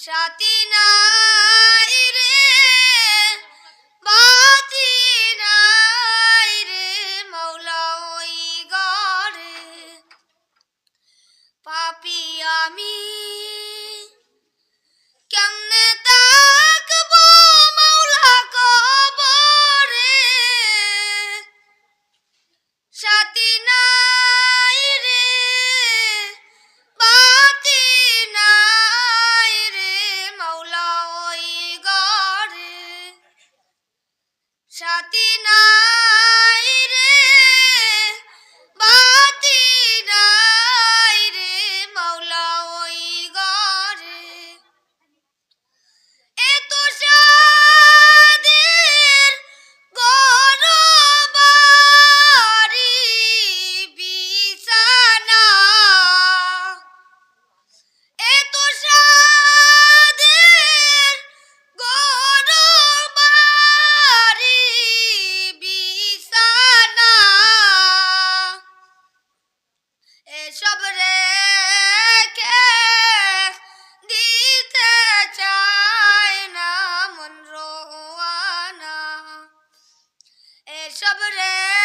সাথী নাই রে বাতি নাই রে মৌলা ওই গড়ে। পাপি আমি Eh, chabelet